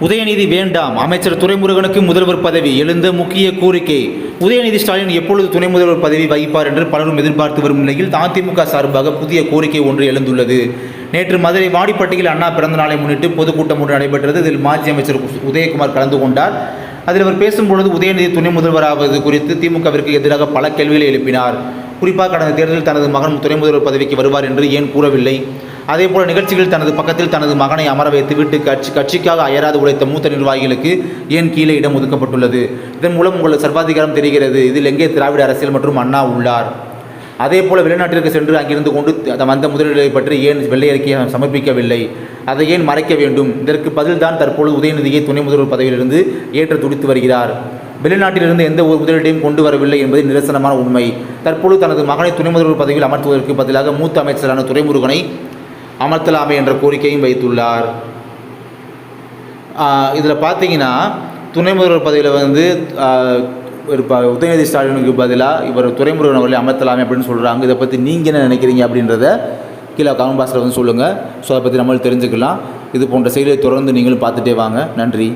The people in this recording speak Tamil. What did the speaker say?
உதயநிதி வேண்டாம். அமைச்சர் துரைமுருகனுக்கு முதல்வர் பதவி. எழுந்த முக்கிய கோரிக்கை. உதயநிதி ஸ்டாலின் எப்பொழுது துணை முதல்வர் பதவி வகிப்பார் என்று பலரும் எதிர்பார்த்து வரும் நிலையில் அதிமுக சார்பாக புதிய கோரிக்கை ஒன்று எழுந்துள்ளது. நேற்று மதுரை வாடிப்பட்டியில் அண்ணா பிறந்த நாளை முன்னிட்டு பொதுக்கூட்டம் ஒன்று நடைபெற்றது. இதில் மாஜி அமைச்சர் உதயகுமார் கலந்து கொண்டார். அதில் அவர் பேசும்பொழுது உதயநிதி துணை முதல்வராவது குறித்து திமுகவிற்கு எதிராக பல கேள்விகளை எழுப்பினார். குறிப்பாக கடந்த தேர்தலில் தனது மகன் துணை முதல்வர் பதவிக்கு வருவார் என்று ஏன் கூறவில்லை? அதேபோல நிகழ்ச்சிகளில் தனது பக்கத்தில் தனது மகனை அமர வைத்து விட்டு கட்சி கட்சிக்காக அயராது உழைத்த மூத்த நிர்வாகிகளுக்கு ஏன் கீழே இடம் ஒதுக்கப்பட்டுள்ளது? இதன் மூலம் உங்களது சர்வாதிகாரம் தெரிகிறது. இதில் எங்கே திராவிட அரசியல் மற்றும் அண்ணா உள்ளார்? அதே போல வெளிநாட்டிற்கு சென்று அங்கிருந்து கொண்டு த- வந்த முதலீடுகளை பற்றி ஏன் வெள்ளை அறிக்கையை சமர்ப்பிக்கவில்லை? அதை ஏன் மறைக்க வேண்டும்? இதற்கு பதில்தான் தற்போது உதயநிதியை துணை முதல்வர் பதவியிலிருந்து ஏற்ற துடித்து வருகிறார். வெளிநாட்டிலிருந்து எந்த ஒரு முதலீட்டையும் கொண்டு வரவில்லை என்பது நிரசனமான உண்மை. தற்பொழுது தனது மகனை துணை முதல்வர் பதவியில் அமர்த்துவதற்கு பதிலாக மூத்த அமைச்சரான துரைமுருகனை அமர்த்தலாமே என்ற கோரிக்கையும் வைத்துள்ளார். இதில் பார்த்தீங்கன்னா துணை முதல்வர் பதவியில் வந்து உதயநிதி ஸ்டாலினுக்கு பதிலாக இவர் துறைமுருகன் அவர்களை அமர்த்தலாமே அப்படின்னு சொல்கிறாங்க இதை பற்றி நீங்கள் என்ன நினைக்கிறீங்க அப்படின்றத கீழே கமெண்ட் பாக்ஸில் வந்து சொல்லுங்கள் ஸோ அதை பற்றி நம்மளும் தெரிஞ்சுக்கலாம். இது போன்ற செய்தியை தொடர்ந்து நீங்களும் பார்த்துட்டே வாங்க. நன்றி.